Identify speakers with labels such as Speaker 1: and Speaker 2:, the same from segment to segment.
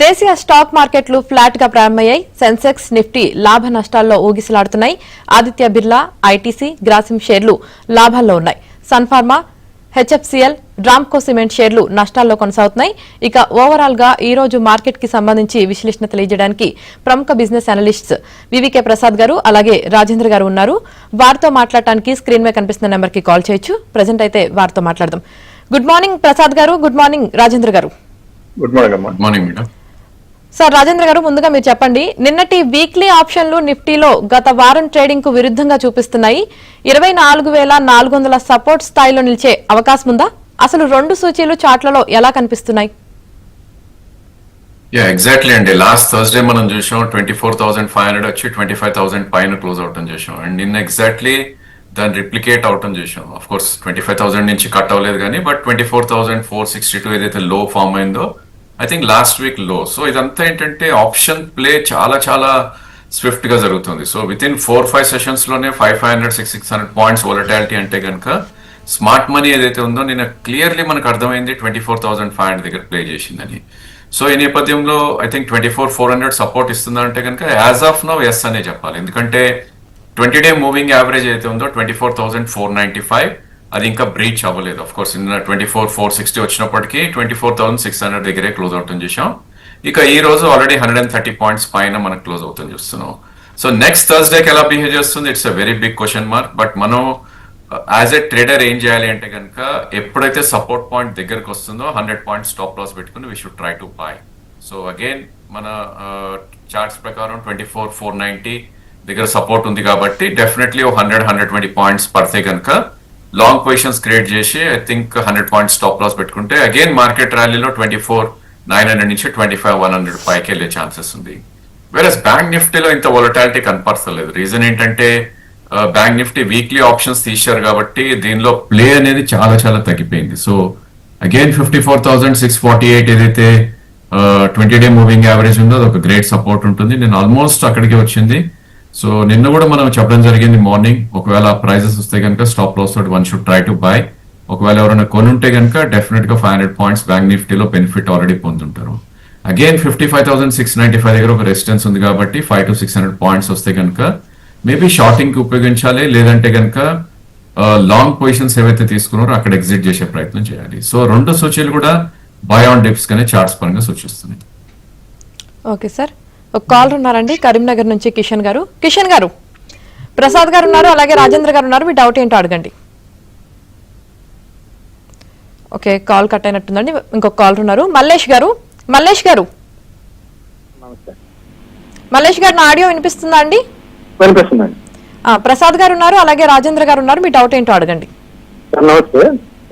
Speaker 1: దేశీయ స్టాక్ మార్కెట్లు ఫ్లాట్గా ప్రారంభమయ్యాయి. సెన్సెక్స్ నిఫ్టీ లాభ నష్టాల్లో ఊగిసలాడుతున్నాయి. ఆదిత్య బిర్లా ఐటీసీ గ్రాసిం షేర్లు లాభాల్లో ఉన్నాయి. సన్ఫార్మా హెచ్ఎఫ్సిఎల్ డ్రామ్కో సిమెంట్ షేర్లు నష్టాల్లో కొనసాగుతున్నాయి. ఇక ఓవరాల్గా ఈ రోజు మార్కెట్కి సంబంధించి విశ్లేషణ తెలియజేయడానికి ప్రముఖ బిజినెస్ అనలిస్ట్స్ వివికే ప్రసాద్ గారు అలాగే రాజేంద్ర గారు ఉన్నారు. వారితో మాట్లాడటానికి స్క్రీన్ మీద కనిపిస్తున్న నెంబర్కి కాల్ చేయొచ్చు. ప్రజెంట్ అయితే వారితో మాట్లాడదాం. గుడ్ మార్నింగ్ ప్రసాద్ గారు గుడ్ మార్నింగ్ రాజేంద్ర గారు.
Speaker 2: Good morning
Speaker 3: good morning madam.
Speaker 1: Sir Rajendra గారు ముందుగా మీరు చెప్పండి. నిన్నటి వీక్లీ ఆప్షన్లు నిఫ్టీలో గత వారం ట్రేడింగ్కు విరుద్ధంగా చూపిస్తున్నాయి. ఇరవై నాలుగు వేల నాలుగు వందల సపోర్ట్ స్థాయిలో నిలిచే అవకాశం ఉందా? అసలు రెండు సూచీలు చాట్లలో ఎలా కనిపిస్తున్నాయి?
Speaker 3: యా ఎగ్జాక్ట్లీ అండి. లాస్ట్ థర్స్డే మనం చూసాం twenty four thousand five hundred వచ్చి ట్వంటీ ఫైవ్ థౌసండ్ పైన క్లోజ్ అవటం చేసాం. అండ్ నిన్న ఎగ్జాక్ట్లీ దాన్ని రిప్లికేట్ అవటం చేసాం. Of course twenty five thousand నుంచి కట్ అవ్వలేదు కానీ but twenty four thousand four sixty two ఏదైతే లో ఫామ్ అయిందో ఐ థింక్ లాస్ట్ వీక్లో సో ఇదంతా ఏంటంటే ఆప్షన్ ప్లే చాలా చాలా స్విఫ్ట్గా జరుగుతుంది. So with in four five సెషన్స్లోనే five five hundred six six hundred points volatility అంటే కనుక స్మార్ట్ మనీ ఏదైతే ఉందో నేను క్లియర్లీ మనకు అర్థమైంది twenty four thousand five hundred దగ్గర ప్లే చేసిందని. సో ఈ నేపథ్యంలో I think twenty four four hundred support ఇస్తుందంటే కనుక యాజ్ ఆఫ్ నో ఎస్ అనే చెప్పాలి. ఎందుకంటే ట్వంటీ డే మూవింగ్ యావరేజ్ అయితే ఉందో twenty four thousand four ninety five అది ఇంకా బ్రీచ్ అవ్వలేదు. ఆఫ్ కోర్స్ నిన్న ట్వంటీ ఫోర్ ఫోర్ సిక్స్టీ వచ్చినప్పటికీ twenty four thousand six hundred దగ్గరే క్లోజ్ అవుతుంది చూసాం ఇక ఈ రోజు already hundred and thirty points పైన మనకు క్లోజ్ అవుతుంది చూస్తున్నాం. సో నెక్స్ట్ థర్స్డేకి ఎలా బిహేవ్ చేస్తుంది? It's a very big question mark but మనం యాజ్ ఎ ట్రేడర్ ఏం చేయాలి అంటే కనుక ఎప్పుడైతే సపోర్ట్ పాయింట్ దగ్గరకు వస్తుందో హండ్రెడ్ పాయింట్ స్టాప్ లాస్ పెట్టుకుని we should try to buy so again మన uh, చార్ట్స్ ప్రకారం ట్వంటీ ఫోర్ ఫోర్ నైన్టీ దగ్గర సపోర్ట్ ఉంది కాబట్టి డెఫినెట్లీ ఒక హండ్రెడ్ హండ్రెడ్ ట్వంటీ పాయింట్స్ పడితే కనుక లాంగ్ పొజిషన్స్ క్రియేట్ చేసి I think hundred points stop loss పెట్టుకుంటే అగైన్ మార్కెట్ ర్యాలీలో ట్వంటీ ఫోర్ నైన్ హండ్రెడ్ నుంచి ట్వంటీ ఫైవ్ వన్ హండ్రెడ్ పైకి వెళ్ళే ఛాన్సెస్ ఉంది. వేరస్ బ్యాంక్ నిఫ్టీలో ఇంత వొలటాలిటీ కనపరచలేదు. రీజన్ ఏంటంటే బ్యాంక్ నిఫ్టీ వీక్లీ ఆప్షన్స్ తీశారు కాబట్టి దీనిలో ప్లే అనేది చాలా చాలా తగ్గిపోయింది. So again fifty four thousand six forty eight ఏదైతే ట్వంటీ డే మూవింగ్ యావరేజ్ ఉందో అది ఒక గ్రేట్ సపోర్ట్ ఉంటుంది. నేను ఆల్మోస్ట్ అక్కడికి వచ్చింది. సో నిన్న కూడా మనం చెప్పడం జరిగింది మార్నింగ్ ఒకవేళ ప్రైజెస్ వస్తే కనుక స్టాప్ లాస్ తోటి one should try to buy ఒకవేళ ఎవరైనా కొనుంటే కనుక డెఫినెట్గా ఫైవ్ హండ్రెడ్ పాయింట్స్ బ్యాంక్ నిఫ్టీలో benefit already పొందుంటారు. Again fifty five thousand six ninety five దగ్గర ఒక రెసిస్టెన్స్ ఉంది కాబట్టి five to six hundred points వస్తే కనుక మేబీ షార్టింగ్కి ఉపయోగించాలి లేదంటే కనుక లాంగ్ పొజిషన్స్ ఏవైతే తీసుకున్నారో అక్కడ ఎగ్జిట్ చేసే ప్రయత్నం చేయాలి. సో రెండు సూచీలు కూడా బై ఆన్ డిప్స్ కానీ చార్ట్స్ పరంగా సూచిస్తున్నాయి.
Speaker 1: ఓకే సార్ ఒక కాల్ ఉన్నారండి కరీంనగర్ నుంచి కిషన్ గారు. కిషన్ గారు ప్రసాద్ గారు ఉన్నారు అలాగే రాజేంద్ర గారు ఉన్నారు మీ డౌట్ ఏంటో అడగండి. ఓకే కాల్ కట్ అయినట్టుందండి ఇంకొక కాల్ ఉన్నారు. మల్లేష్ గారు మల్లేష్ గారు. మల్లేష్ గారు నా ఆడియో వినిపిస్తుందా అండి? ప్రసాద్ గారు ఉన్నారు అలాగే రాజేంద్ర గారు ఉన్నారు మీ డౌట్ ఏంటో అడగండి.
Speaker 2: నమస్తే.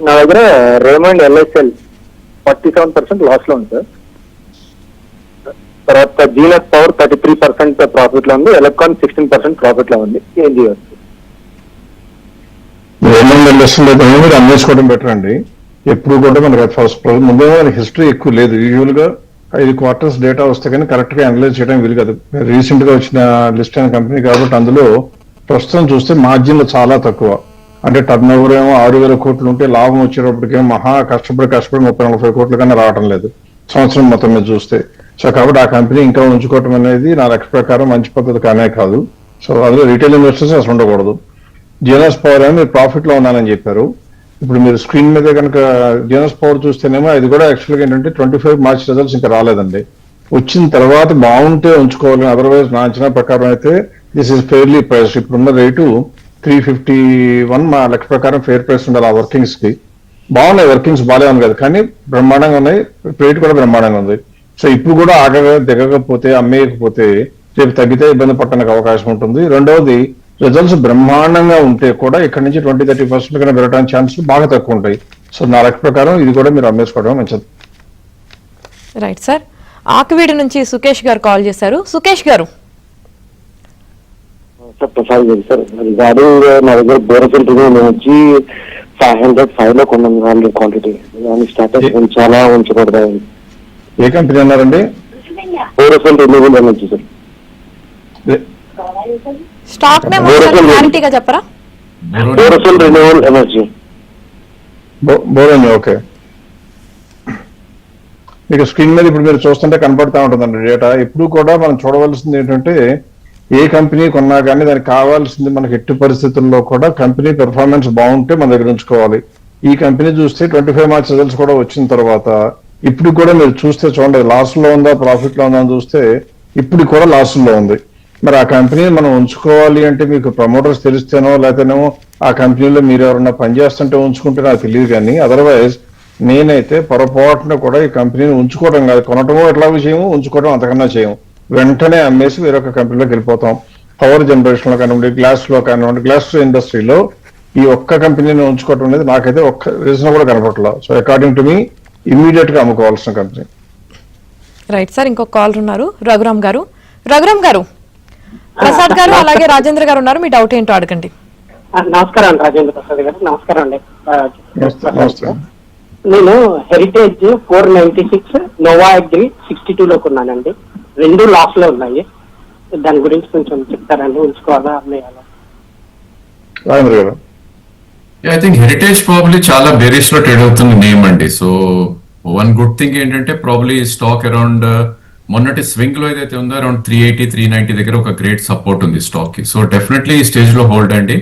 Speaker 2: నా దగ్గర Raymond LICL forty seven percent లాస్లో ఉంది సార్. తర్వాత Genus power thirty three percent ప్రాఫిట్లో ఉంది ఎలక్ట్రాన్ సిక్స్టీన్ పర్సెంట్ ప్రాఫిట్లో ఉంది ఏం
Speaker 4: మీరు అమ్మేసుకోవడం బెటర్ అండి. ఎప్పుడు కూడా మనకి ఫస్ట్ ముందే మనకి హిస్టరీ ఎక్కువ లేదు. యూజువల్గా ఐదు క్వార్టర్స్ డేటా వస్తే కానీ కరెక్ట్గా అనలైజ్ చేయడం వీలు కాదు. రీసెంట్గా వచ్చిన లిస్ట్ అయిన కంపెనీ కాబట్టి అందులో ప్రస్తుతం చూస్తే మార్జిన్లు చాలా తక్కువ. అంటే టర్న్ ఓవర్ ఏమో ఆరు వేల కోట్లు ఉంటే లాభం వచ్చేటప్పటికేమో మహా కష్టపడి కష్టపడి ముప్పై నలభై కోట్ల కన్నా రావడం లేదు. సంవత్సరం మొత్తం మీద చూస్తే. సో కాబట్టి ఆ కంపెనీ ఇంకా ఉంచుకోవటం అనేది నా లెక్క ప్రకారం మంచి పద్ధతి కానే కాదు. సో అందులో రీటైల్ ఇన్వెస్టర్స్ అసలు ఉండకూడదు. జీనస్ పవర్ అని మీరు ప్రాఫిట్లో ఉన్నానని చెప్పారు. ఇప్పుడు మీరు స్క్రీన్ మీద కనుక జీనస్ పవర్ చూస్తేనేమో అది కూడా యాక్చువల్గా ఏంటంటే ట్వంటీ ఫైవ్ మార్చ్ రిజల్ట్స్ ఇంకా రాలేదండి. వచ్చిన తర్వాత బాగుంటే ఉంచుకోవాలని అదర్వైజ్ నా అంచనా ప్రకారం అయితే దిస్ ఇస్ ఫెయిర్లీ ప్రైస్ ఇప్పుడున్న రేటు త్రీ ఫిఫ్టీ వన్ మా లెక్క ప్రకారం ఫెయిర్ ప్రైస్ ఉండాలి ఆ వర్కింగ్స్కి. బాగున్నాయి వర్కింగ్స్ బాగానే ఉంది కదా కానీ బ్రహ్మాండంగా ఉన్నాయి. రేట్ కూడా బ్రహ్మాండంగా ఉంది. సో ఇప్పుడు కూడా ఆగగా దిగకపోతే అమ్మేయకపోతే రేపు తగ్గితే ఇబ్బంది పట్టడానికి అవకాశం ఉంటుంది. రెండవది రిజల్ట్స్ బ్రహ్మాండంగా ఉంటే కూడా ఇక్కడ నుంచి ట్వంటీ థర్టీ పర్సెంట్ కన్నా పెరగడానికి ఛాన్సులు బాగా తక్కువ ఉంటాయి. సో నా లెక్క ప్రకారం ఇది కూడా మీరు అమ్మేసుకోవడం మంచిది.
Speaker 1: రైట్ సార్ ఆకువీడి నుంచి సుకేష్ గారు కాల్ చేశారు. సుకేష్ గారు.
Speaker 5: సార్ ప్రసాద్ గారు సార్ రిగార్డింగ్ నా దగ్గర వచ్చి ఫైవ్ హండ్రెడ్ ఫైవ్లో కొన్నాను ఆల్రెడీ క్వాంటిటీ దాని స్టాటస్ చాలా ఉంచకూడదు
Speaker 4: ఏ కంపెనీ అన్నారండి?
Speaker 5: బోరఫిల్ రిన్యూవల్ ఎనర్జీ సార్
Speaker 4: ఏ-
Speaker 1: స్టాక్ నేమ్
Speaker 5: Borosol.
Speaker 1: క్లారిటీగా చెప్పరా?
Speaker 5: బోరఫిల్ రిన్యూవల్ ఎనర్జీ
Speaker 4: బో- బోరోని ఓకే. మీకు స్క్రీన్ మీద ఇప్పుడు మీరు చూస్తుంటే కనపడతా ఉంటుందండి డేటా. ఎప్పుడు కూడా మనం చూడవలసింది ఏంటంటే ఏ కంపెనీ కొన్నా కానీ దానికి కావాల్సింది మనకి ఎట్టి పరిస్థితుల్లో కూడా కంపెనీ పెర్ఫార్మెన్స్ బాగుంటే మన దగ్గర ఉంచుకోవాలి. ఈ కంపెనీ చూస్తే ట్వంటీ ఫైవ్ మార్క్స్ రిజల్ట్స్ కూడా వచ్చిన తర్వాత ఇప్పుడు కూడా మీరు చూస్తే చూడండి లాస్లో ఉందా ప్రాఫిట్లో ఉందా అని చూస్తే ఇప్పుడు కూడా లాస్లో ఉంది. మరి ఆ కంపెనీని మనం ఉంచుకోవాలి అంటే మీకు ప్రమోటర్స్ తెలిస్తేనో లేకపోతేనేమో ఆ కంపెనీలో మీరు ఎవరన్నా పనిచేస్తుంటే ఉంచుకుంటే నాకు తెలియదు కానీ అదర్వైజ్ నేనైతే పొరపాటున కూడా ఈ కంపెనీని ఉంచుకోవడం కాదు. కొనటమో ఎట్లాగో చేయము ఉంచుకోవడం అంతకన్నా చేయము. వెంటనే అమ్మేసి వేరొక కంపెనీలోకి వెళ్ళిపోతాం. పవర్ జనరేషన్లో కానివ్వండి గ్లాస్లో కానివ్వండి గ్లాస్ ఇండస్ట్రీలో ఈ ఒక్క కంపెనీని ఉంచుకోవడం అనేది నాకైతే ఒక్క రీజన్ కూడా కనపడలేదు సో అకార్డింగ్ టు మీ ఇమీడియట్గా అమ్ముకోవాల్సిన కంపెనీ.
Speaker 1: రైట్ సార్ ఇంకొక కాలర్ ఉన్నారు. రఘురామ్ గారు. రఘురామ్ గారు ప్రసాద్ గారు అలాగే రాజేంద్ర గారు ఉన్నారు. మీ డౌట్ ఏంటో అడగండి.
Speaker 6: నమస్కారం అండి రాజేంద్ర ప్రసాద్ గారు. నమస్కారం అండి. నేను Heritage four ninety six Nova Agri sixty two లో కొన్నానండి రెండు లాస్లో ఉన్నాయి. దాని గురించి కొంచెం చెప్తారండి ఉంచుకోవాలా? అమ్మేయాలా?
Speaker 4: రాజేంద్ర గారు.
Speaker 3: ఐ థింక్ హెరిటేజ్ ప్రాబ్లీ చాలా బేరీస్లో ట్రేడ్ అవుతున్న నేమ్ అండి. సో వన్ గుడ్ థింగ్ ఏంటంటే ప్రాబ్లీ స్టాక్ అరౌండ్ మొన్నటి స్వింగ్లో ఏదైతే ఉందో around three eighty three ninety దగ్గర ఒక గ్రేట్ సపోర్ట్ ఉంది స్టాక్కి సో డెఫినెట్లీ ఈ స్టేజ్లో హోల్డ్ అండి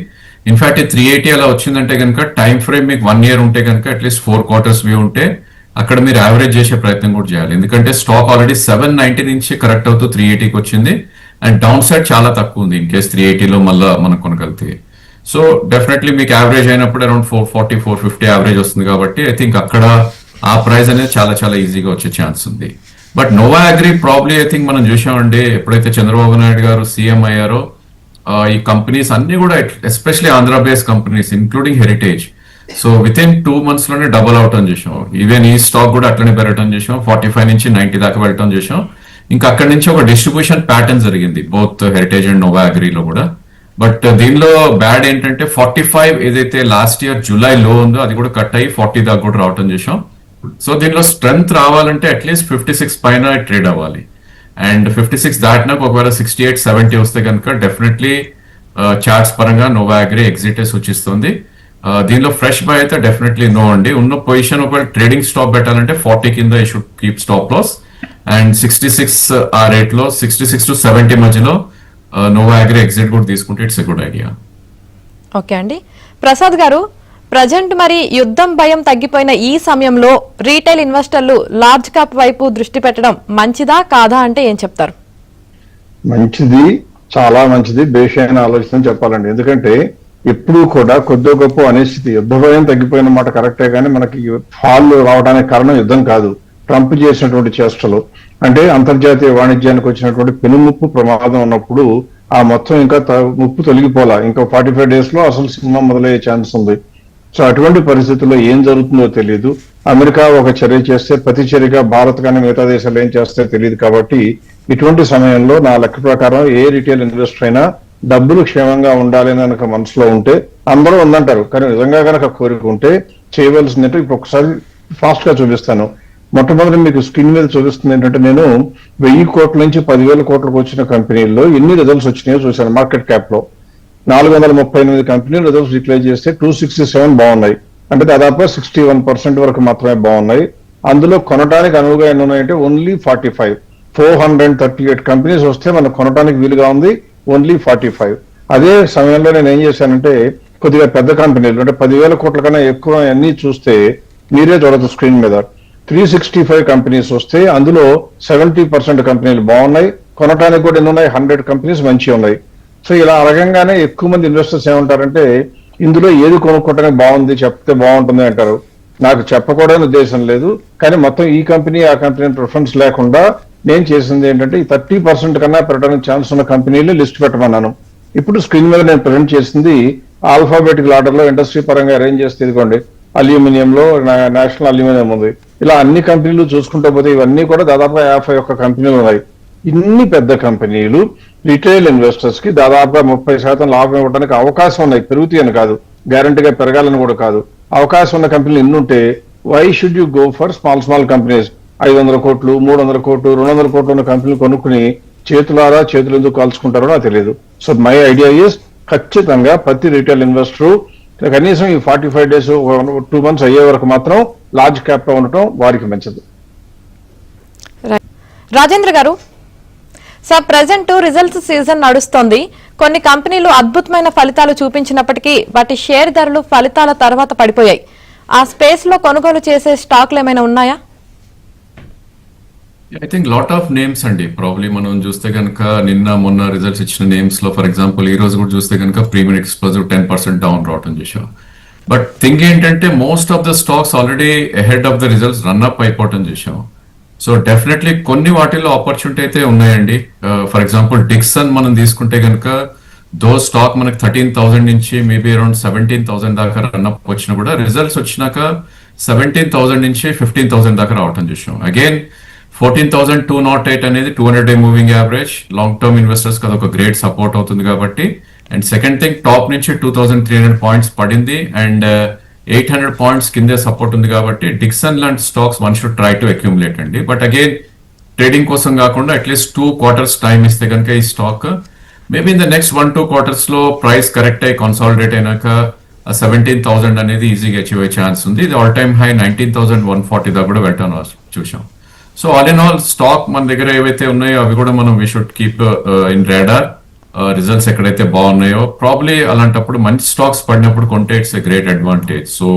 Speaker 3: ఇన్ఫాక్ట్ త్రీ ఎయిటీ అలా వచ్చిందంటే కనుక టైం ఫ్రేమ్ మీకు వన్ ఇయర్ ఉంటే కనుక అట్లీస్ట్ ఫోర్ క్వార్టర్స్ వ్యూ ఉంటే అక్కడ మీరు యావరేజ్ చేసే ప్రయత్నం కూడా చేయాలి. ఎందుకంటే స్టాక్ ఆల్రెడీ సెవెన్ నైన్టీ నుంచి కరెక్ట్ అవుతూ త్రీ ఎయిటీకి వచ్చింది. అండ్ డౌన్ సైడ్ చాలా తక్కువ ఉంది ఇన్ కేస్ త్రీ ఎయిటీలో మళ్ళీ మనం కొనగలిగితే. సో డెఫినెట్లీ మీకు యావరేజ్ అయినప్పుడు around four forty four fifty average వస్తుంది కాబట్టి ఐ థింక్ అక్కడ ఆ ప్రైస్ అనేది చాలా చాలా ఈజీగా వచ్చే ఛాన్స్ ఉంది. But Nova Agri probably I think మనం చూసామండి ఎప్పుడైతే చంద్రబాబు నాయుడు గారు సీఎం అయ్యారో ఈ కంపెనీస్ అన్ని కూడా especially Andhra base companies including Heritage so with in two మంత్స్లోనే double అవటం చూసాం ఈవెన్ ఈ స్టాక్ కూడా అట్లనే పెరగటం చూసాం ఫార్టీ ఫైవ్ నుంచి నైన్టీ దాకా వెళ్ళటం చూసాం ఇంకా అక్కడి నుంచి ఒక డిస్ట్రిబ్యూషన్ ప్యాటర్న్ జరిగింది బోత్ హెరిటేజ్ అండ్ నోవా అగ్రీలో కూడా. బట్ దీనిలో బ్యాడ్ ఏంటంటే ఫార్టీ ఫైవ్ ఏదైతే లాస్ట్ ఇయర్ జూలై లో ఉందో అది కూడా కట్ అయ్యి ఫార్టీ దాకా కూడా రావటం చేసాం సో దీనిలో స్ట్రెంగ్త్ రావాలంటే అట్లీస్ట్ ఫిఫ్టీ సిక్స్ పైన ట్రేడ్ అవ్వాలి. అండ్ ఫిఫ్టీ సిక్స్ దాటినాక ఒకవేళ సిక్స్టీ ఎయిట్ సెవెంటీ వస్తే కనుక డెఫినెట్లీ చార్ట్స్ uh, పరంగా నో అగ్రి ఎగ్జిటే సూచిస్తుంది. Uh, దీనిలో ఫ్రెష్ బై అయితే డెఫినెట్లీ నో అండి. ఉన్న పొజిషన్ ఒకవేళ ట్రేడింగ్ స్టాప్ పెట్టాలంటే ఫార్టీ కింద ఈ should keep stop loss and sixty six uh, ఆ రేట్లో సిక్స్టీ సిక్స్ టు సెవెంటీ మధ్యలో నోవా అగ్రి ఎగ్జిట్ కూడా తీసుకుంటే ఇట్స్ గుడ్ ఐడియా
Speaker 1: ఓకే అండి. ప్రసాద్ గారు ప్రజెంట్ మరి యుద్ధం భయం తగ్గిపోయిన ఈ సమయంలో రీటైల్ ఇన్వెస్టర్లు లార్జ్ క్యాప్ వైపు దృష్టి పెట్టడం మంచిదా కాదా అంటే ఏం చెప్తారు?
Speaker 4: మంచిది చాలా మంచిది బేషైన ఆలోచన చెప్పాలండి. ఎందుకంటే ఎప్పుడూ కూడా కొద్ది గొప్ప అనిశ్చితి యుద్ధ భయం తగ్గిపోయిన మాట కరెక్టే కానీ మనకి ఫాల్ రావడానికి కారణం యుద్ధం కాదు. ట్రంప్ చేసినటువంటి చేష్టలు అంటే అంతర్జాతీయ వాణిజ్యానికి వచ్చినటువంటి పెనుముప్పు ప్రమాదం ఉన్నప్పుడు ఆ మొత్తం ఇంకా త- ముప్పు తొలగిపోలా. ఇంకా ఫార్టీ ఫైవ్ డేస్లో అసలు సినిమా మొదలయ్యే ఛాన్స్ ఉంది. సో అటువంటి పరిస్థితుల్లో ఏం జరుగుతుందో తెలియదు అమెరికా ఒక చర్య చేస్తే ప్రతి చర్యగా భారత్ కానీ మిగతా దేశాలు ఏం చేస్తే తెలియదు కాబట్టి ఇటువంటి సమయంలో నా లెక్క ప్రకారం ఏ రిటైల్ ఇన్వెస్టర్ అయినా డబ్బులు క్షేమంగా ఉండాలి అని కనుక మనసులో ఉంటే అందరూ ఉందంటారు. కానీ నిజంగా కనుక కోరిక ఉంటే చేయవలసిందంటే ఇప్పుడు ఒకసారి ఫాస్ట్గా చూపిస్తాను. మొట్టమొదటి మీకు స్క్రీన్ మీద చూపిస్తుంది ఏంటంటే నేను వెయ్యి కోట్ల నుంచి పదివేల కోట్లకు వచ్చిన కంపెనీల్లో ఎన్ని రిజల్ట్స్ వచ్చినాయో చూశాను మార్కెట్ క్యాప్లో. నాలుగు వందల ముప్పై ఎనిమిది కంపెనీలు రిజల్ట్స్ డిక్లేర్ చేస్తే టూ సిక్స్టీ సెవెన్ బాగున్నాయి. అంటే దాదాపు సిక్స్టీ వన్ పర్సెంట్ వరకు మాత్రమే బాగున్నాయి. అందులో కొనడానికి అనువుగా ఎన్ని ఉన్నాయంటే only forty five four hundred thirty eight companies వస్తే మనం కొనడానికి వీలుగా ఉంది ఓన్లీ ఫార్టీ ఫైవ్ అదే సమయంలో నేను ఏం చేశానంటే కొద్దిగా పెద్ద కంపెనీలు అంటే పదివేల కోట్ల కన్నా ఎక్కువ అన్ని చూస్తే మీరే చూడదు స్క్రీన్ మీద. త్రీ సిక్స్టీ ఫైవ్ కంపెనీస్ వస్తే అందులో సెవెంటీ పర్సెంట్ కంపెనీలు బాగున్నాయి కొనటానికి కూడా ఎన్ని ఉన్నాయి? హండ్రెడ్ కంపెనీస్ మంచిగా ఉన్నాయి. సో ఇలా అడగంగానే ఎక్కువ మంది ఇన్వెస్టర్స్ ఏమంటారంటే ఇందులో ఏది కొనుక్కోవటానికి బాగుంది చెప్తే బాగుంటుంది అంటారు. నాకు చెప్పకూడని ఉద్దేశం లేదు కానీ మొత్తం ఈ కంపెనీ ఆ కంపెనీ ప్రిఫరెన్స్ లేకుండా నేను చేసింది ఏంటంటే ఈ థర్టీ పర్సెంట్ కన్నా పెట్టడానికి ఛాన్స్ ఉన్న కంపెనీలు లిస్ట్ పెట్టమన్నాను. ఇప్పుడు స్క్రీన్ మీద నేను ప్రజెంట్ చేసింది ఆల్ఫాబెటికల్ ఆర్డర్లో ఇండస్ట్రీ పరంగా అరేంజ్ చేస్తే ఇదిగోండి అల్యూమినియంలో నేషనల్ అల్యూమినియం ఉంది. ఇలా అన్ని కంపెనీలు చూసుకుంటూ పోతే ఇవన్నీ కూడా దాదాపు యాభై ఒక్క కంపెనీలు ఉన్నాయి. ఇన్ని పెద్ద కంపెనీలు రిటైల్ ఇన్వెస్టర్స్కి దాదాపుగా ముప్పై శాతం లాభం ఇవ్వడానికి అవకాశం ఉన్నాయి. పెరుగుతాయి అని కాదు. గ్యారంటీగా పెరగాలని కూడా కాదు. అవకాశం ఉన్న కంపెనీలు ఎన్ని ఉంటే why should you go for small small companies ఐదు వందల కోట్లు మూడు వందల కోట్లు రెండు వందల కోట్లు ఉన్న కంపెనీలు కొనుక్కుని చేతులారా చేతులు ఎందుకు కాల్చుకుంటారో నాకు తెలియదు. సో మై ఐడియా ఇస్ ఖచ్చితంగా ప్రతి రిటైల్ ఇన్వెస్టర్ కనీసం ఈ forty five days two months అయ్యే వరకు మాత్రం లార్జ్ క్యాప్లో ఉండటం వారికి మంచిది.
Speaker 1: రాజేంద్ర గారు సార్ ప్రజెంట్ రిజల్ట్స్ సీజన్ నడుస్తోంది. కొన్ని కంపెనీలు అద్భుతమైన ఫలితాలు చూపించినప్పటికీ వాటి షేర్ ధరలు ఫలితాల తర్వాత పడిపోయాయి. ఆ స్పేస్లో కొనుగోలు చేసే స్టాక్లు ఏమైనా ఉన్నాయా?
Speaker 3: I think lot of names అండి. ప్రాబ్లీ మనం చూస్తే కనుక నిన్న మొన్న రిజల్ట్స్ ఇచ్చిన నేమ్స్లో ఫర్ ఎగ్జాంపుల్ ఈ రోజు కూడా చూస్తే కనుక premier explosive ten percent down రావటం చూసాం బట్ థింగ్ ఏంటంటే most of the stocks already ahead of the results run up అయిపోవటం చూసాం సో డెఫినెట్లీ కొన్ని వాటిల్లో ఆపర్చునిటీ అయితే ఉన్నాయండి. ఫర్ ఎగ్జాంపుల్ డిక్సన్ మనం తీసుకుంటే కనుక దో స్టాక్ మనకి థర్టీన్ థౌసండ్ నుంచి మేబీ అరౌండ్ సెవెంటీన్ థౌసండ్ దాకా రన్ అప్ వచ్చినా కూడా రిజల్ట్స్ వచ్చినాక సెవెంటీన్ థౌసండ్ నుంచి ఫిఫ్టీన్ థౌసండ్ దాకా రావటం చూసాం again fourteen thousand two naught eight అనేది two hundred day moving average. Long term investors కదా ఒక గ్రేట్ సపోర్ట్ అవుతుంది కాబట్టి. అండ్ సెకండ్ థింగ్ టాప్ నుంచి two thousand three hundred points పడింది. అండ్ ఎయిట్ హండ్రెడ్ పాయింట్స్ కిందే సపోర్ట్ ఉంది కాబట్టి డిక్సన్ లాంటి stocks one should try to accumulate అండి. బట్ అగైన్ ట్రేడింగ్ కోసం కాకుండా at least two quarters time ఇస్తే కనుక ఈ stock maybe in the next one two క్వార్టర్స్లో ప్రైస్ కరెక్ట్ అయ్యి కన్సాలిడేట్ అయినాక సెవెంటీన్ థౌసండ్ అనేది ఈజీగా అచీవ్ అయ్యే ఛాన్స్ ఉంది. ఇది all time high nineteen thousand one forty దాకా కూడా వెళ్ళటం చూసాం so all in all stock మన దగ్గర ఏవైతే ఉన్నాయో అవి కూడా మనం we should keep in radar results ఎక్కడైతే బాగున్నాయో ప్రాబ్లీ అలాంటప్పుడు మంచి స్టాక్స్ పడినప్పుడు కొంటే it's a great advantage so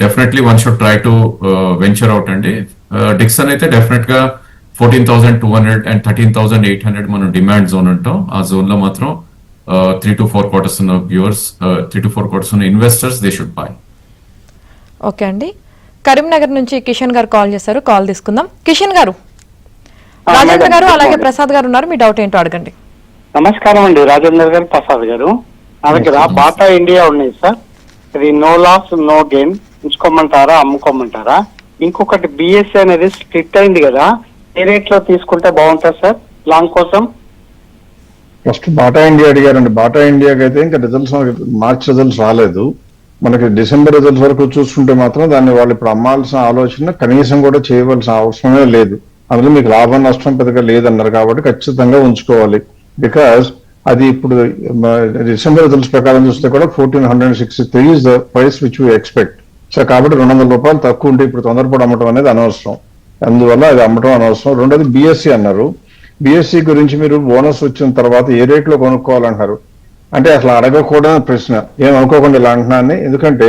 Speaker 3: definitely one should try to venture out అండి. Uh, డిక్సన్ అయితే డెఫినెట్గా fourteen thousand two hundred and thirteen thousand eight hundred మనం డిమాండ్ జోన్ అంటాం. ఆ జోన్లో మాత్రం త్రీ టు ఫోర్ క్వార్టర్స్ ఉన్న viewers three to four quarters ఉన్న investors they should buy
Speaker 1: okay అండి. కరీంనగర్ నుంచి కిషన్ గారు కాల్ చేశారు. కాల్ తీసుకుందాం. కిషన్ గారు. రాజేంద్ర గారు అలాగే. ప్రసాద్ గారు ఉన్నారు. మీ డౌట్ ఏంటో అడగండి.
Speaker 6: నమస్కారం అండి. రాజేందర్ గారు ప్రసాద్ గారు. నా దగ్గర బాటా ఇండియా ఉన్నాయి సార్. ఇది నో లాస్ నో గెయిన్. ఉంచుకోమంటారా అమ్ముకోమంటారా? ఇంకొకటి బిఎస్సి అనేది స్ప్లిట్ అయింది కదా. ఏ రేట్లో తీసుకుంటే బాగుంటుంది సార్? లాంగ్ కోసం?
Speaker 4: ఫస్ట్ బాటా ఇండియా అడిగారండి. బాటా ఇండియాకి అయితే ఇంకా రిజల్ట్స్ మార్చ్ రిజల్ట్స్ రాలేదు. మనకి డిసెంబర్ రిజల్ట్స్ వరకు చూసుకుంటే మాత్రం దాన్ని వాళ్ళు ఇప్పుడు అమ్మాల్సిన ఆలోచన కనీసం కూడా చేయవలసిన అవసరమే లేదు. అందులో మీకు లాభం నష్టం పెద్దగా లేదన్నారు కాబట్టి ఖచ్చితంగా ఉంచుకోవాలి. బికాస్ అది ఇప్పుడు డిసెంబర్ రిజల్ట్స్ ప్రకారం చూస్తే కూడా fourteen hundred sixty three is the price which you expect so కాబట్టి రెండు వందల రూపాయలు తక్కువ ఉంటే ఇప్పుడు తొందరపడి అమ్మటం అనేది అనవసరం. అందువల్ల అది అమ్మటం అనవసరం. రెండోది బిఎస్సి అన్నారు. బిఎస్సి గురించి మీరు బోనస్ వచ్చిన తర్వాత ఏ రేట్లో కొనుక్కోవాలంటారు? అంటే అసలు అడగకూడని ప్రశ్న. ఏం అనుకోకుండా ఇలా అంటున్నాను ఎందుకంటే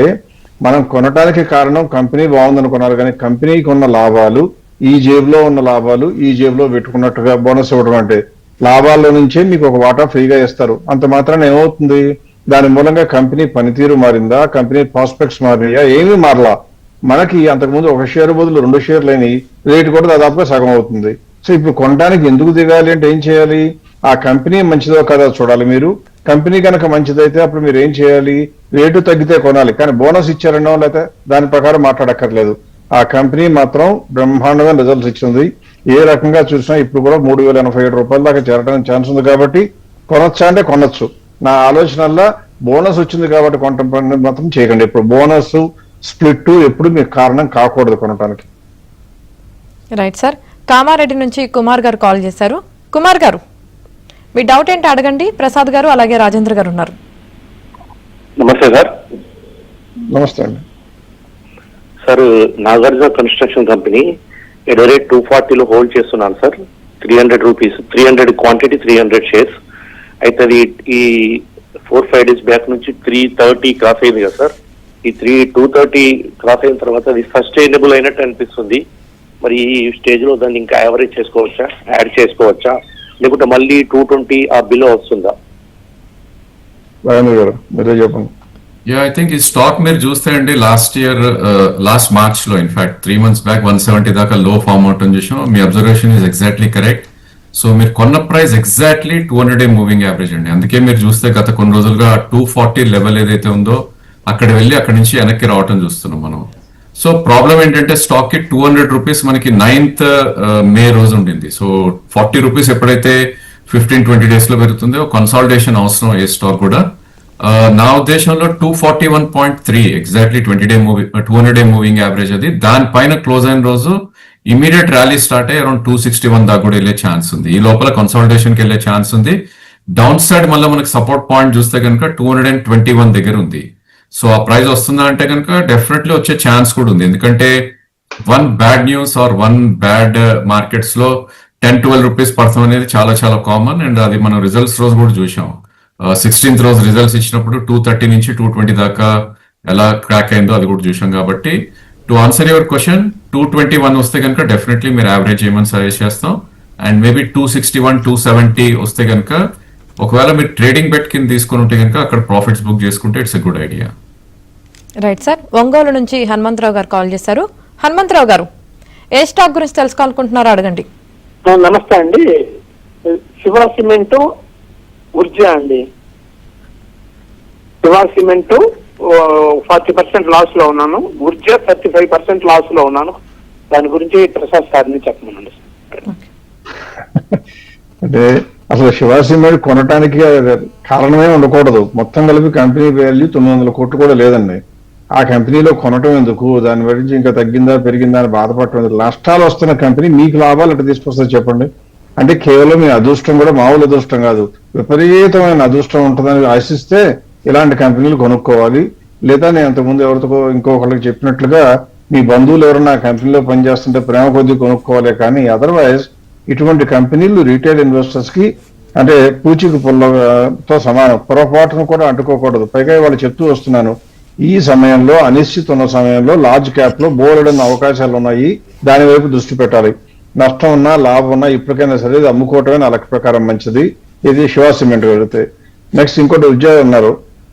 Speaker 4: మనం కొనడానికి కారణం కంపెనీ బాగుందనుకున్నారు కానీ కంపెనీకి ఉన్న లాభాలు ఈ జేబులో ఉన్న లాభాలు ఈ జేబులో పెట్టుకున్నట్టుగా బోనస్ ఇవ్వడం అంటే లాభాల్లో నుంచే మీకు ఒక వాటా ఫ్రీగా ఇస్తారు. అంత మాత్రాన ఏమవుతుంది? దాని మూలంగా కంపెనీ పనితీరు మారిందా? కంపెనీ ప్రాస్పెక్ట్స్ మారినాయా? ఏమీ మారలా. మనకి అంతకుముందు ఒక షేర్ బదులు రెండు షేర్లు అయినాయి. రేటు కూడా దాదాపుగా సగం అవుతుంది. సో ఇప్పుడు కొనడానికి ఎందుకు దిగాలి అంటే ఏం చేయాలి? ఆ కంపెనీ మంచిదో కదా చూడాలి మీరు. కంపెనీ కనుక మంచిదైతే అప్పుడు మీరు ఏం చేయాలి? రేటు తగ్గితే కొనాలి. కానీ బోనస్ ఇచ్చారనో లేకపోతే దాని ప్రకారం మాట్లాడక్కర్లేదు. ఆ కంపెనీ మాత్రం బ్రహ్మాండమైన రిజల్ట్స్ ఇచ్చింది. ఏ రకంగా చూసినా ఇప్పుడు కూడా మూడు వేల ఎనభై ఏడు రూపాయల దాకా చేరడానికి ఛాన్స్ ఉంది కాబట్టి కొనొచ్చా అంటే కొనొచ్చు. నా ఆలోచనల్లో బోనస్ వచ్చింది కాబట్టి కొనటం పని మాత్రం చేయకండి. ఇప్పుడు బోనస్ స్ప్లిట్ ఎప్పుడు మీకు కారణం కాకూడదు కొనటానికి.
Speaker 1: రైట్ సార్ కామారెడ్డి నుంచి కుమార్ గారు కాల్ చేశారు. కుమార్ గారు. మీ డౌట్ ఏంటో అడగండి. ప్రసాద్ గారు అలాగే రాజేంద్ర గారు ఉన్నారు.
Speaker 5: నమస్తే సార్.
Speaker 4: నమస్తే అండి.
Speaker 5: Sir Nagarjuna construction company rate two ఫార్టీలో hold చేస్తున్నాను sir. Three hundred rupees three hundred quantity three hundred shares అయితే అది ఈ ఫోర్ ఫైవ్ డేస్ బ్యాక్ నుంచి త్రీ థర్టీ క్రాస్ అయింది కదా సార్. ఈ త్రీ టూ థర్టీ క్రాస్ అయిన తర్వాత అది సస్టైనబుల్ అయినట్టు అనిపిస్తుంది. మరి ఈ స్టేజ్లో దాన్ని ఇంకా యావరేజ్ చేసుకోవచ్చా? యాడ్ చేసుకోవచ్చా? లేకుంటే మళ్ళీ టూ ట్వంటీ ఆ బిలో వస్తుందా?
Speaker 4: రాజేంద్ర గారు మీరే చెప్పండి.
Speaker 3: యా ఐ థింక్ ఈ స్టాక్ మీరు చూస్తే అండి లాస్ట్ ఇయర్ లాస్ట్ మార్చ్లో in fact three months back one seventy దాకా లో ఫామ్ అవటం చూసాం మీ observation is exactly correct so మీరు కొన్న price exactly two hundred a moving average అండి. అందుకే మీరు చూస్తే గత కొన్ని రోజులుగా టూ ఫార్టీ లెవెల్ ఏదైతే ఉందో అక్కడ వెళ్ళి అక్కడ నుంచి వెనక్కి రావటం చూస్తున్నాం మనం. సో ప్రాబ్లం ఏంటంటే స్టాక్కి టూ హండ్రెడ్ రూపీస్ మనకి నైన్త్ మే uh, రోజు ఉండింది. సో ఫార్టీ రూపీస్ ఎప్పుడైతే ఫిఫ్టీన్ ట్వంటీ డేస్లో పెరుగుతుందో కన్సాలిడేషన్ అవసరం ఏ స్టాక్ కూడా. Uh, నా ఉద్దేశంలో two forty one point three exactly twenty day movie two hundred day moving average అది. దానిపైన క్లోజ్ అయిన రోజు ఇమీడియట్ ర్యాలీ స్టార్ట్ అయ్యి అరౌండ్ టూ సిక్స్టీ వన్ దాకా కూడా వెళ్ళే ఛాన్స్ ఉంది. ఈ లోపల కన్సాలిడేషన్కి వెళ్ళే ఛాన్స్ ఉంది. డౌన్ సైడ్ మళ్ళీ మనకి సపోర్ట్ పాయింట్ చూస్తే కనుక two hundred and twenty one దగ్గర ఉంది. సో ఆ ప్రైజ్ వస్తుందా అంటే కనుక డెఫినెట్లీ వచ్చే ఛాన్స్ కూడా ఉంది. ఎందుకంటే one bad news or one bad మార్కెట్స్లో టెన్ ట్వెల్వ్ రూపీస్ పడతాం అనేది చాలా చాలా కామన్ అండ్ అది మనం రిజల్ట్స్ రోజు కూడా చూసాం సిక్స్టీన్త్ uh, రోజు రిజల్ట్స్ ఇచ్చినప్పుడు టూ థర్టీ నుంచి టూ ట్వంటీ దాకా ఎలా క్రాక్ అయిందో అది కూడా చూసాం కాబట్టి to answer your question two twenty one వస్తే కనుక డెఫినెట్లీ మీరు యావరేజ్ చేయమని సజెస్ట్ చేస్తాం. And maybe two sixty one two seventy వస్తే కనుక ఒకవేళ మీరు ట్రేడింగ్ బెట్ కింద తీసుకుని ఉంటే కనుక అక్కడ ప్రాఫిట్స్ బుక్ చేసుకుంటే it's a good idea
Speaker 1: right sir Ongole నుంచి హనుమంతరావు గారు కాల్ చేశారు. హనుమంతరావు గారు ఏ స్టాక్ గురించి తెలుసుకోవాలనుకుంటున్నారో అడగండి.
Speaker 7: నమస్తే అండి. శివ సిమెంట్ ఉర్జా అండి. శివ సిమెంట్ ఫార్టీ పర్సెంట్ లాస్లో ఉన్నాను. ఉర్జా థర్టీ ఫైవ్ పర్సెంట్ లాస్లో ఉన్నాను. దాని గురించి ప్రసాద్ సార్ని చెప్పమనండి
Speaker 4: అంటే అసలు శివాసిమేడ్ కొనటానికి కారణమే ఉండకూడదు. మొత్తం కలిపి కంపెనీ వాల్యూ తొమ్మిది వందల కోట్లు కూడా లేదండి. ఆ కంపెనీలో కొనటం ఎందుకు? దాని గురించి ఇంకా తగ్గిందా పెరిగిందా అని బాధపడటం నష్టాలు వస్తున్న కంపెనీ మీకు లాభాలు ఎట్లా తీసుకొస్తుంది చెప్పండి? అంటే కేవలం మీ అదృష్టం కూడా మామూలు అదృష్టం కాదు. విపరీతమైన అదృష్టం ఉంటుందని ఆశిస్తే ఇలాంటి కంపెనీలు కొనుక్కోవాలి. లేదా నేను అంతకుముందు ఎవరితో ఇంకొకళ్ళకి చెప్పినట్లుగా మీ బంధువులు ఎవరైనా ఆ కంపెనీలో పనిచేస్తుంటే ప్రేమ కొద్దీ కొనుక్కోవాలి కానీ అదర్వైజ్ ఇటువంటి కంపెనీలు రీటైల్ ఇన్వెస్టర్స్కి అంటే పూచికి పుల్లతో సమానం. పొరపాటును కూడా అంటుకోకూడదు. పైగా వాళ్ళు చెప్తూ వస్తున్నాను ఈ సమయంలో అనిశ్చిత ఉన్న సమయంలో లార్జ్ క్యాప్లో బోలెడన్న అవకాశాలు ఉన్నాయి. దాని వైపు దృష్టి పెట్టాలి. నష్టం ఉన్నా లాభం ఉన్నా ఇప్పటికైనా సరే ఇది అమ్ముకోవటమే నా లెక్క ప్రకారం మంచిది. ఇది శివా సిమెంట్ వెళితే. నెక్స్ట్ ఇంకోటి ఉద్యోగం ఉన్నారు.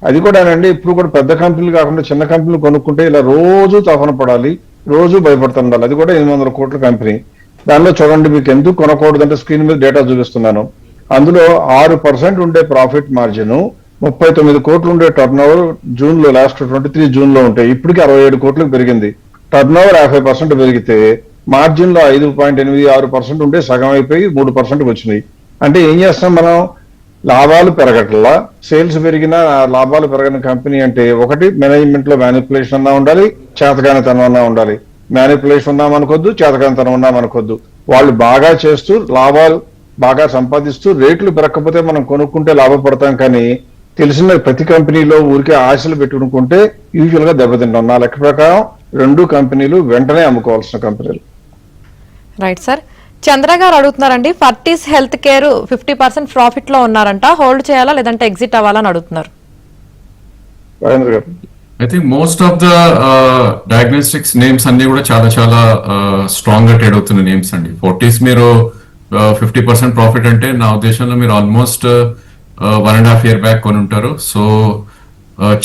Speaker 4: అది కూడా అండి ఇప్పుడు కూడా పెద్ద కంపెనీలు కాకుండా చిన్న కంపెనీలు కొనుక్కుంటే ఇలా రోజు తపన పడాలి రోజు భయపడుతుండాలి అది కూడా ఎనిమిది వందల కోట్ల కంపెనీ. దానిలో చూడండి మీకు ఎందుకు కొనకూడదు అంటే స్క్రీన్ మీద డేటా చూపిస్తున్నాను. అందులో ఆరు పర్సెంట్ ఉండే ప్రాఫిట్ మార్జిన్ ముప్పై తొమ్మిది కోట్లు ఉండే టర్న్ ఓవర్ జూన్లో లాస్ట్ ట్వంటీ త్రీ జూన్లో ఉంటాయి ఇప్పటికి అరవై ఏడు కోట్లకు పెరిగింది. టర్న్ ఓవర్ యాభై పర్సెంట్ పెరిగితే మార్జిన్లో ఐదు పాయింట్ ఎనిమిది ఆరు పర్సెంట్ ఉంటే సగం అయిపోయి మూడు పర్సెంట్ వచ్చినాయి. అంటే ఏం చేస్తాం మనం? లాభాలు పెరగట్లా. సేల్స్ పెరిగిన ఆ లాభాలు పెరగని కంపెనీ అంటే ఒకటి మేనేజ్మెంట్లో మ్యానిపులేషన్ అన్నా ఉండాలి చేతగానితనం అన్నా ఉండాలి. మ్యానిపులేషన్ ఉన్నాం అనుకోద్దు చేతకానితనం ఉన్నాం అనుకోద్దు వాళ్ళు బాగా చేస్తూ లాభాలు బాగా సంపాదిస్తూ రేట్లు పెరగకపోతే మనం కొనుక్కుంటే లాభపడతాం కానీ తెలిసిన ప్రతి కంపెనీలో ఊరికే ఆశలు పెట్టుకుంటే యూజువల్గా దెబ్బతింటాం. నా లెక్క ప్రకారం రెండు కంపెనీలు వెంటనే అమ్ముకోవాల్సిన కంపెనీలు.
Speaker 1: రైట్ సార్ చంద్ర గారు అడుగుతున్నారండి Fortis health care fifty percent ప్రాఫిట్లో ఉన్నారంట హోల్డ్ చేయాలా లేదంటే ఎగ్జిట్ అవ్వాలని అడుగుతున్నారు?
Speaker 4: రాజేంద్ర గారు.
Speaker 3: I think most of the diagnostics names అన్ని కూడా చాలా చాలా uh, స్ట్రాంగ్గా ట్రేడ్ అవుతున్న నేమ్స్ అండి. ఫోర్టీస్ మీరు ఫిఫ్టీ పర్సెంట్ ప్రాఫిట్ అంటే నా ఉద్దేశంలో మీరు almost one and half year back కొని ఉంటారు సో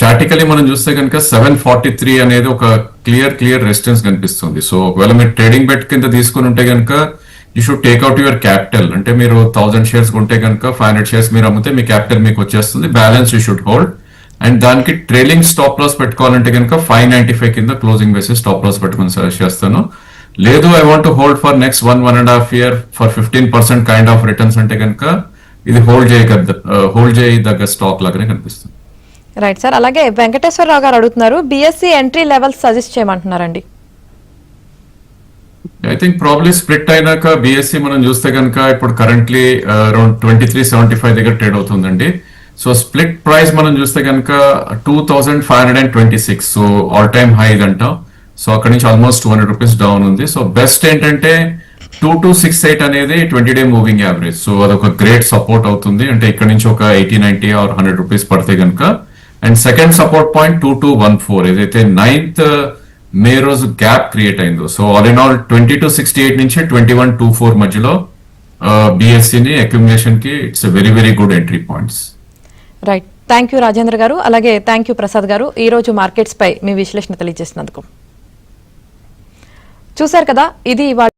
Speaker 3: చాటికలీ మనం చూస్తే కనుక సెవెన్ ఫార్టీ త్రీ అనేది ఒక క్లియర్ క్లియర్ రెసిస్టెన్స్ కనిపిస్తుంది. సో ఒకవేళ మీరు ట్రేడింగ్ బెట్ కింద తీసుకుని ఉంటే కనుక you should take out your capital అంటే మీరు థౌసండ్ షేర్స్ కొంటే కనుక ఫైవ్ హండ్రెడ్ షేర్స్ మీరు అమ్మితే మీ క్యాపిటల్ మీకు వచ్చేస్తుంది. Balance you should hold and దానికి ట్రైలింగ్ స్టాప్ లాస్ పెట్టుకోవాలంటే కనుక ఫైవ్ నైన్టీ ఫైవ్ కింద క్లోజింగ్ వేసి స్టాప్ లాస్ పెట్టుకుని సజెస్ట్ చేస్తాను. లేదు I want hold for next one one and half year for fifteen percent kind of returns అంటే కనుక ఇది హోల్డ్ చేయగద్ద హోల్డ్ చేయదగ్గ స్టాక్ లాగానే కనిపిస్తుంది.
Speaker 1: రైట్ సార్ అలాగే వెంకటేశ్వరరావు గారు అడుగుతున్నారు బీఎస్సీ ఎంట్రీ లెవెల్స్ సజెస్ట్ చేయమంటున్నారండి.
Speaker 3: ఐ థింక్ ప్రాబ్లీ స్ప్లిట్ అయినాక బిఎస్సి మనం చూస్తే కనుక ఇప్పుడు currently around twenty three seventy five దగ్గర ట్రేడ్ అవుతుందండి. సో స్ప్లిట్ ప్రైస్ మనం చూస్తే కనుక two thousand five hundred and twenty six so all time high గంట. సో అక్కడ నుంచి almost two hundred rupees down ఉంది. సో బెస్ట్ ఏంటంటే టూ టు సిక్స్ ఎయిట్ అనేది twenty day moving average so అదొక గ్రేట్ సపోర్ట్ అవుతుంది. అంటే ఇక్కడ నుంచి ఒక eighty ninety or hundred rupees పడితే కనుక. And second support point two two one four ఏదైతే నైన్త్ మే రోజు గ్యాప్ క్రియేట్ అయిందో. So all in all twenty two sixty eight నుంచి ట్వంటీ వన్ టూ ఫోర్ మధ్యలో uh, బిఎస్సిని అక్యుమిలేషన్కి it's very very good entry points
Speaker 1: right thank you Rajendra garu. అలాగే thank you Prasad గారు. ఈ రోజు మార్కెట్స్ పై మీ విశ్లేషణ తెలియజేసినందుకు. చూశారు కదా ఇది ఇవాళ